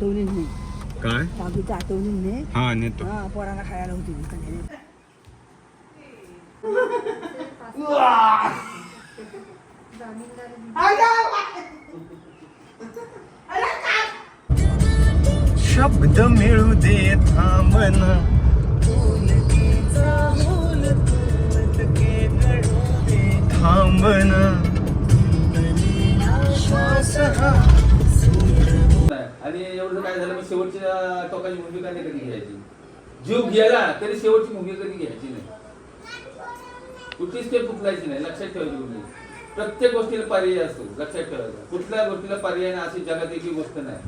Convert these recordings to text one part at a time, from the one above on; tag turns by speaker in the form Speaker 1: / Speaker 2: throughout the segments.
Speaker 1: आठवणी नाही.
Speaker 2: काय?
Speaker 1: काजूची आठवणी नाही.
Speaker 2: हा नेतो.
Speaker 1: हा पोराला खायला होती.
Speaker 2: शब्द मिळू दे थांबन थांबन श्वास हा.
Speaker 3: आणि एवढं काय झालं मग शेवटच्या टोकाची भूमिका नाही कधी घ्यायची? जीव घ्यायला तरी शेवटची भूमिका कधी घ्यायची नाही? कुठलीच स्टेप उचलायची नाही लक्षात ठेवायची कुठली प्रत्येक गोष्टीला पर्याय असतो लक्षात ठेवायचा कुठल्या गोष्टीला पर्याय नाही अशी जगात एकही गोष्ट नाही.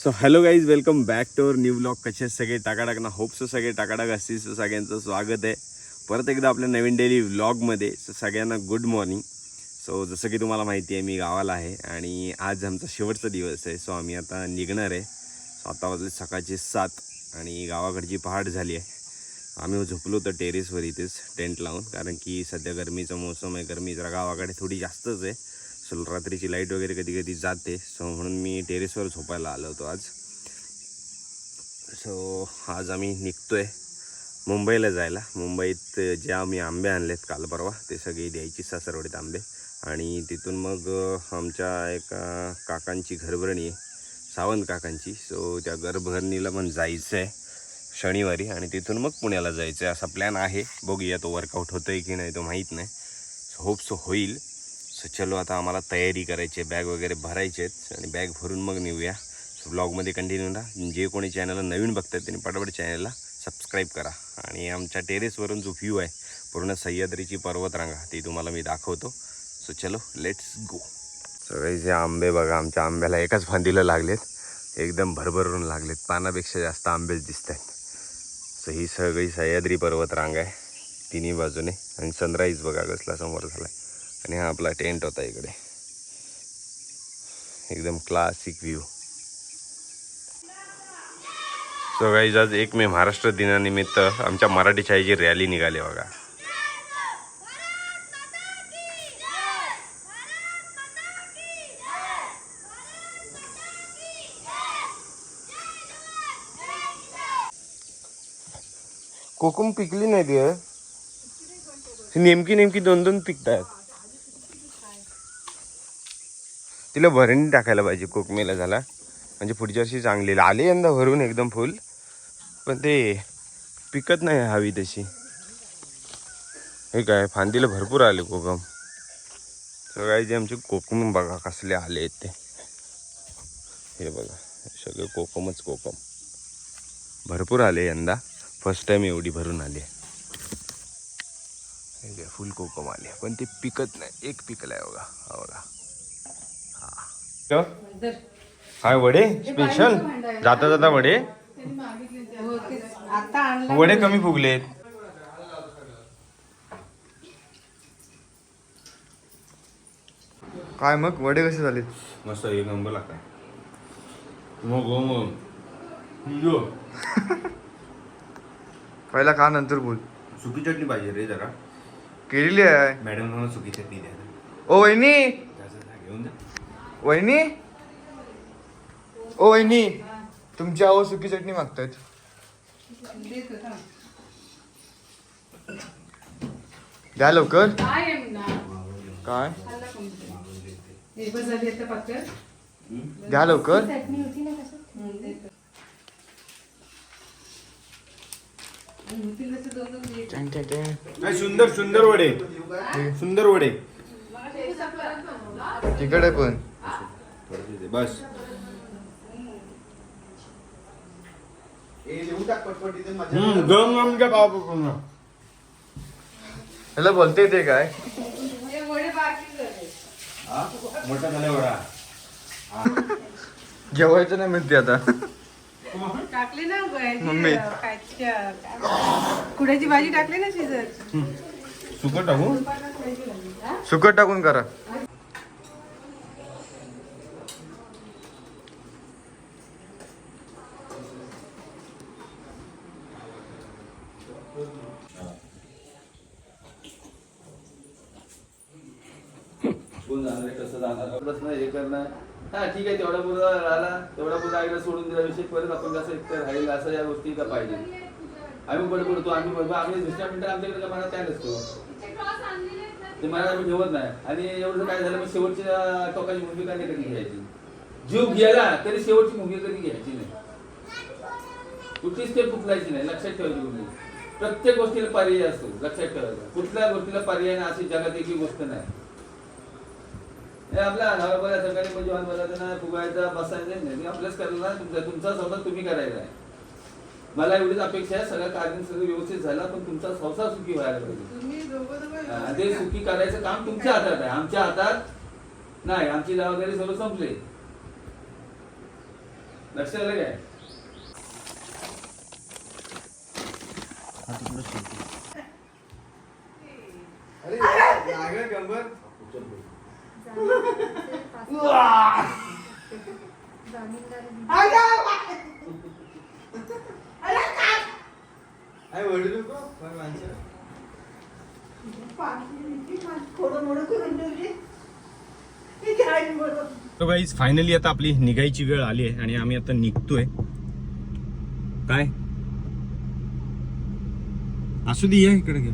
Speaker 2: So hello guys welcome back to our new blog कसे सगळे? टाकाटाक ना होपसो सगळे टाकाटाक असतील सो सगळ्यांचं स्वागत आहे. परत एकदा आपल्या नवीन डेली व्लॉगमध्ये सो सगळ्यांना गुड मॉर्निंग सो जसं की तुम्हाला माहिती आहे मी गावाला आहे आणि आज आमचा शेवटचा दिवस आहे. सो आम्ही आता निघणार आहे. सो आता वाजले सकाळचे सात आणि गावाकडची पहाट झाली आहे. आम्ही झोपलो तर टेरेसवर इथेच टेंट लावून. कारण की सध्या गरमीचा मोसम आहे. गरमी जरा गावाकडे थोडी जास्तच आहे. सो रात्रीची लाइट वगैरे कधी कधी जाते. सो म्हणून मी टेरेसवर झोपायला आलो होतो आज. सो आज आम्ही निघतो आहे मुंबईला जायला. मुंबईत जे आम्ही आंबे आणलेत काल परवा ते सगळे द्यायची सासरवडीत आंबे. आणि तिथून मग आमच्या एका काकांची घरभरणी आहे सावंत काकांची. सो त्या घरभरणीला पण जायचं आहे शनिवारी आणि तिथून मग पुण्याला जायचं आहे असा प्लॅन आहे. बघूया तो वर्कआउट होतो आहे की नाही तो माहीत नाही. होप सो होईल. सो चलो आता आम्हाला तयारी करायची आहे. बॅग वगैरे भरायचे आहेत. आणि बॅग भरून मग नेऊया. सो ब्लॉगमध्ये कंटिन्यू राहा जे कोणी चॅनलला नवीन बघतात त्यांनी पटापट चॅनलला सबस्क्राईब करा. आणि आमच्या टेरेसवरून जो व्ह्यू आहे पूर्ण सह्याद्रीची पर्वतरांगा ती तुम्हाला मी दाखवतो. सो चलो लेट्स गो सगळे जे आंबे बघा आमच्या आंब्याला एकाच फांदीला लागलेत. एकदम भरभरून लागलेत. पानापेक्षा जास्त आंबेच दिसत आहेत सो ही सगळी सह्याद्री पर्वतरांग आहे. तिन्ही बाजूने. आणि सनराईज बघा कसला समोर झाला आणि हा आपला टेंट होता इकडे. एकदम क्लासिक व्ह्यू सो गाईज आज एक मे महाराष्ट्र दिनानिमित्त आमच्या मराठी शाळेची रॅली निघाली बघा. कोकम पिकली नाही ती ही? नेमकी नेमकी दोन दोन पिकतात. तिला भरणी टाकायला पाहिजे कोकमेला झाला. म्हणजे पुढच्या वर्षी चांगली. आले यंदा भरून एकदम फुल. पण ते पिकत नाही हवी तशी. हे काय फांदीला भरपूर आले कोकम. सगळ्याचे आमचे कोकम बघा कसले आले आहेत ते. हे बघा सगळे कोकमच कोकम. भरपूर आले यंदा. फर्स्ट टाइम एवढी भरून आली हे घ्या, फुल कोकम आले पण ते पिकत नाही. एक पिकलाय बघा. हा बघा. हा. काय वडे? स्पेशल जाता जाता वडे? वडे कमी फुगलेत.
Speaker 4: काय मग? वडे कसे झाले
Speaker 2: मस्त एक नंबर लागतात. मग हो मग
Speaker 4: पहिला का नंतर बोल.
Speaker 2: सुकी चटणी पाहिजे रे जरा.
Speaker 4: केलेली आहे.
Speaker 2: मॅडम म्हणून सुकी चटणी द्या
Speaker 4: ओ वहिनी.
Speaker 2: घेऊन जा.
Speaker 4: वहिनी. ओ वहिनी. तुमची आहो सुकी चटणी मागतायत. द्या लवकर. काय द्या लवकर.
Speaker 2: नाही सुंदर सुंदर वडे. सुंदर वडे.
Speaker 4: तिकडे पण.
Speaker 2: बस. गम गमच्या
Speaker 4: ह्याला बोलते ते काय?
Speaker 2: मोठा झाला वडा
Speaker 4: जेवायचं नाही म्हणते आता.
Speaker 1: टाकली ना
Speaker 4: मम्मी.
Speaker 1: कुड्याची भाजी टाकली ना शिजत.
Speaker 2: सुकट टाकू?
Speaker 4: सुकट टाकून करा
Speaker 3: कोण जाणार आहे कसं जाणार प्रश्न हे करणं हा ठीक आहे तेवढा पुरा राहिला. तेवढा पुरा आईला सोडून दिला विषय. परत आपण कसं एकतर राहील असं या गोष्टी का पाहिजे? आम्ही बडबडतो आम्ही बडबड आम्ही दुसऱ्या मिनिटात आमच्याकडे काय मनात काय नसतो ते मला आम्ही ठेवत नाही. आणि एवढं काय झालं मग शेवटच्या टोकाची भूमिका नाही कधी घ्यायची? जीव गेला तरी शेवटची भूमिका कधी घ्यायची नाही? कुठलीच स्टेप उचलायची नाही. लक्षात ठेवायची कुठली प्रत्येक गोष्टीला पर्याय असतो लक्षात ठेवायचा. कुठल्या गोष्टीला पर्याय नाही अशी जगात एकही गोष्ट नाही. हे आपल्या नवरा सकाळी म्हणजे जेवण बनवायचं ना फुगायचा बसायचं नाही. आपल्याच करायला ना तुमचा तुमचा संसार तुम्ही करायचा आहे. मला एवढीच अपेक्षा आहे सगळं कार्य सगळं व्यवस्थित झाला पण तुमचा संसार सुखी व्हायला पाहिजे.
Speaker 1: तुम्ही दोघं दोघं
Speaker 3: ते सुखी करायचं काम तुमच्या हातात आहे. आमच्या हातात नाही आमची जबाबदारी सर्व संपली. लक्ष आलं काय?
Speaker 1: मोडं करून ठेवली ठीक
Speaker 2: तो गाईज फायनली आता आपली निघायची वेळ आली आहे आणि आम्ही आता निघतोय. काय? असू दे या इकडे घे.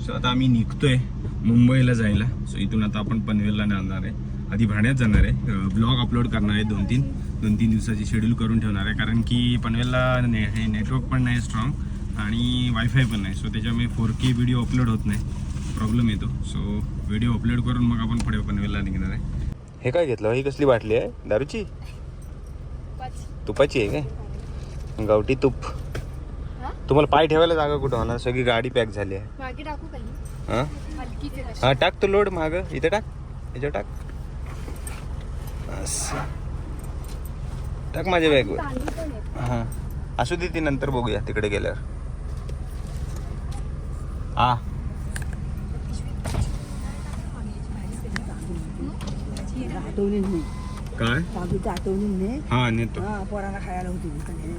Speaker 2: सो आता आम्ही निघतोय. मुंबईला जायला. सो इथून आता आपण पनवेलला जाणार आहे. आधी भाण्यात जाणार आहे. ब्लॉग अपलोड करणार आहे दोन तीन. दोन तीन दिवसाची शेड्यूल करून ठेवणार आहे. कारण की पनवेलला ने हे नेटवर्क पण नाही स्ट्रॉंग आणि वायफाय पण नाही. सो त्याच्यामुळे फोर के व्हिडिओ अपलोड होत नाही. प्रॉब्लेम येतो. सो व्हिडिओ अपलोड करून मग आपण पुढे पनवेलला निघणार आहे. हे काय घेतलं? ही कसली बाटली आहे? दारूची? तुपाची. आहे काय? गावठी तुप. तुम्हाला पाय ठेवायला जागा कुठं होणार? सगळी गाडी पॅक झाली आहे. हां टाक तो लोड माग. इथे टाक. याच्यावर टाक. असं. टाक माझ्या बॅगवर हां. असू दे ती नंतर बघूया तिकडे गेल्यावर. हा. काय?
Speaker 1: आठवणी नाही.
Speaker 2: हा नेतो.
Speaker 1: पोराला खायला होती ती कधी.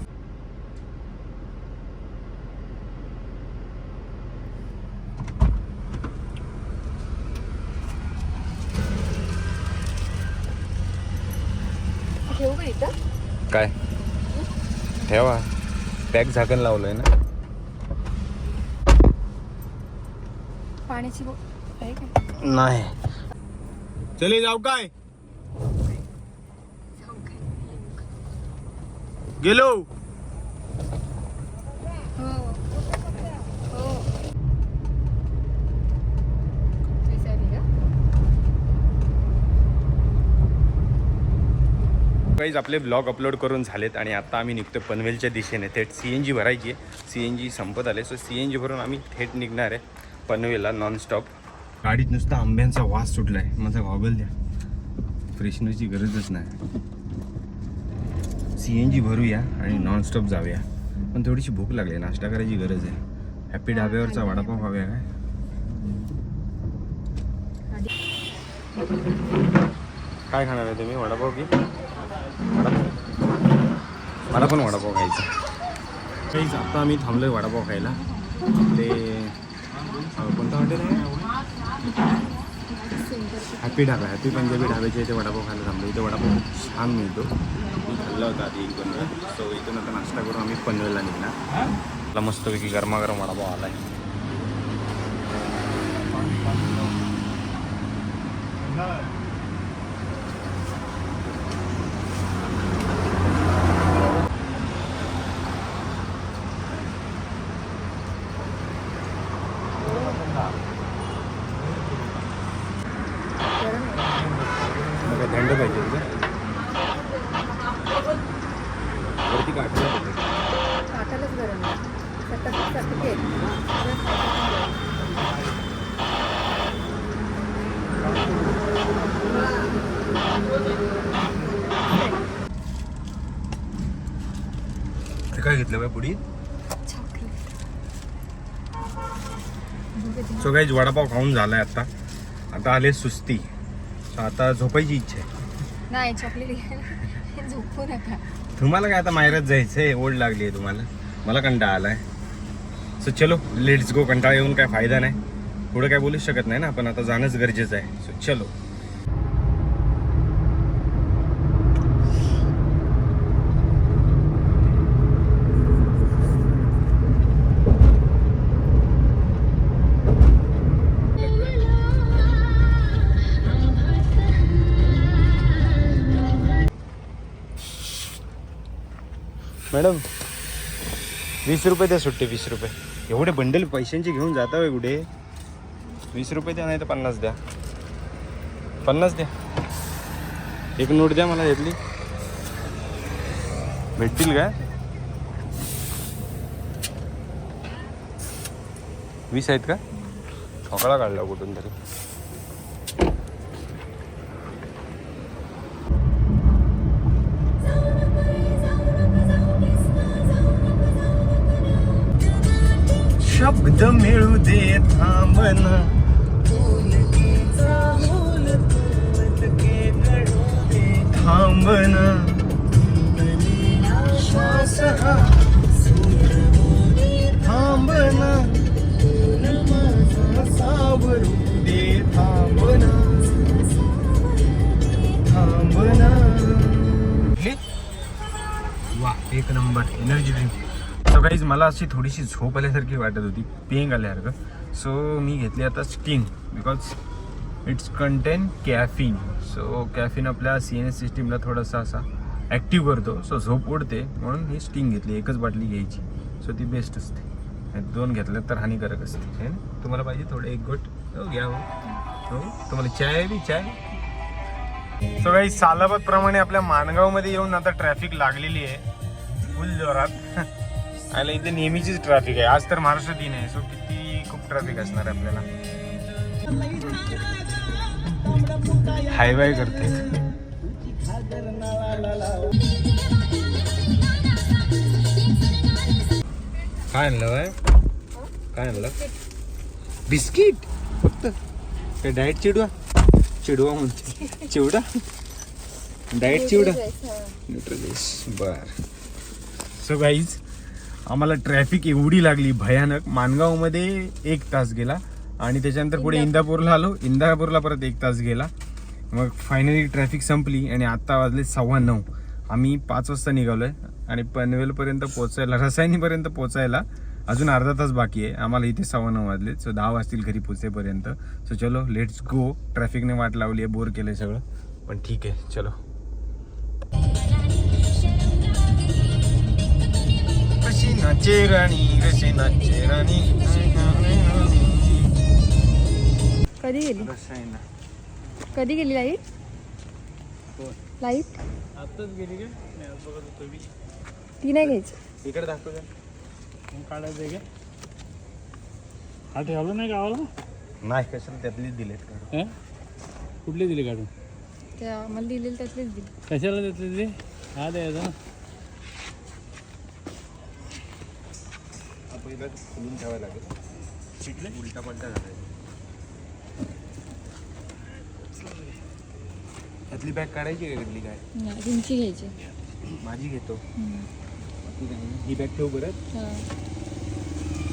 Speaker 5: ठेवू का इथं
Speaker 2: काय? ठेवा. पॅक झाकण लावलंय ना?
Speaker 5: पाण्याची बो आहे का?
Speaker 2: नाही. चले जाऊ काय? गेलो
Speaker 5: हो हो विसरली का
Speaker 2: काहीच आपले ब्लॉग अपलोड करून झालेत आणि आता आम्ही निघतो पनवेलच्या दिशेने. थेट सी एन जी भरायची आहे सी एन जी संपत आले सो सी एन जी भरून आम्ही थेट निघणार आहे पनवेलला नॉनस्टॉप गाडीत नुसता आंब्यांचा वास सुटला आहे माझा गॉगल द्या. फ्रेशनरची गरजच नाही. सी एन जी भरूया आणि नॉनस्टॉप जाऊया. पण थोडीशी भूक लागली. आहे, नाश्ता करायची गरज आहे. हॅपी ढाब्यावरचा वडापाव खाऊया काय? काय खाणार आहे तुम्ही? वडापाव की? वडापाव. मला पण वडापाव खायचा. काहीच आता आम्ही थांबलो आहे वडापाव खायला. ते कोणतं हॉटेल आहे? हॅपी ढाबा हॅपी पंजाबी ढाब्याच्या इथे वडापाव खायला थांबलो इथे वडापाव खूप छान मिळतो. मी खाल्ला होता आधी एक दोन वेळा सो इथून आता नाश्ता करून आम्ही पनवेलला निघणार. मला मस्तपैकी गरमागरम वडापाव आला आहे मला थंड पाहिजे का वरती काढलं
Speaker 5: काटालाच गरम आहे सतत सतत येत
Speaker 2: हे काय घेतलं बाय पुढी? सो काही वडापाव खाऊन झालाय आता. आता आले सुस्ती. आता झोपायची इच्छा आहे.
Speaker 5: नाही चॉकलेट झोपू नका.
Speaker 2: तुम्हाला काय आता माहेरात जायचंय? ओढ लागली आहे तुम्हाला. मला कंटाळा आलाय. सो चलो लेट्स गो कंटाळा येऊन काय फायदा नाही. पुढं काय बोलू शकत नाही ना. पण आता जाणंच गरजेचं आहे. सो चलो. मॅडम वीस रुपये द्या सुट्टे वीस रुपये. एवढे बंडल पैशांचे घेऊन जाता होय कुठे? वीस रुपये द्या नाही तर पन्नास द्या. पन्नास द्या. एक नोट द्या मला यातली. भेटतील का वीस आहेत का? ठोकळा काढला कुठून तरी. शब्द मिळू दे थांबना थांबना श्वास हा थांबना सावरू दे थांबना थांबना वा एक नंबर एनर्जी ड्रिंक सो काहीच मला अशी थोडीशी झोप आल्यासारखी वाटत होती. पेंग आल्यासारखं. सो मी घेतली आता Sting because it's contain caffeine so caffeine आपल्या सी एन एस सिस्टीमला थोडासा असा ॲक्टिव्ह करतो. सो झोप उडते म्हणून ही स्टिंग घेतली. एकच बाटली घ्यायची. सो ती बेस्ट असते. दोन घेतल्या तर हानिकारक असते. तुम्हाला पाहिजे थोडं एक गोट हो घ्या हो. हो? तुम्हाला चाय बी चाय. सो काही सालाबाद प्रमाणे आपल्या माणगावमध्ये येऊन आता ट्रॅफिक लागलेली आहे. फुल जोरात. आयला इथे नेहमीचीच ट्रॅफिक आहे. आज तर महाराष्ट्र दिन आहे सो किती खूप ट्रॅफिक असणार आहे आपल्याला. हाय बाय करते. काय आणलं बाय? काय आणलं? बिस्किट? फक्त. काय डाएट चिडवा. चिडवा म्हणते. चिवडा? डाएट चिवडा? न्यूट्रलिश बर. सो गाईज आम्हाला ट्रॅफिक एवढी लागली भयानक. मानगावमध्ये एक तास गेला आणि त्याच्यानंतर पुढे इंदापूरला आलो. इंदापूरला परत एक तास गेला. मग फायनली ट्रॅफिक संपली आणि आत्ता वाजले सव्वा नऊ. आम्ही पाच वाजता निघालो आहे आणि पनवेलपर्यंत पोचायला रसायनीपर्यंत पोचायला अजून अर्धा तास बाकी आहे. आम्हाला इथे सव्वा नऊ वाजले. सो दहा वाजतील घरी पोचेपर्यंत सो चलो लेट्स गो ट्रॅफिकने वाट लावली आहे बोर केलंय सगळं. पण ठीक आहे चलो. नाचे राणी कशी नाचे राणी
Speaker 5: कधी गेली कधी गेली लाइट? लाइट?
Speaker 3: आताच गेली का? नाही आज बघत होतो मी.
Speaker 5: ती नाही घ्यायची.
Speaker 2: इकडे दाखव जरा.
Speaker 3: मग काढायचं आहे का? हा ठेवलं नाही गावाला?
Speaker 2: नाही कशाला त्यातलीच दिलेत का?
Speaker 3: हं? कुठले दिले काढून?
Speaker 5: त्या मला दिलेली त्यातलीच दिली.
Speaker 3: कशाला देतले ते हा द्यायचा ना.
Speaker 2: इथं खोलून ठेवायला लागेल. शिकले उलटा पलटा झाला त्यातली बॅग काढायची का कधली काय?
Speaker 5: नाही तुमची घ्यायची.
Speaker 2: माझी घेतो. ही बॅग ठेव बरं
Speaker 5: हा.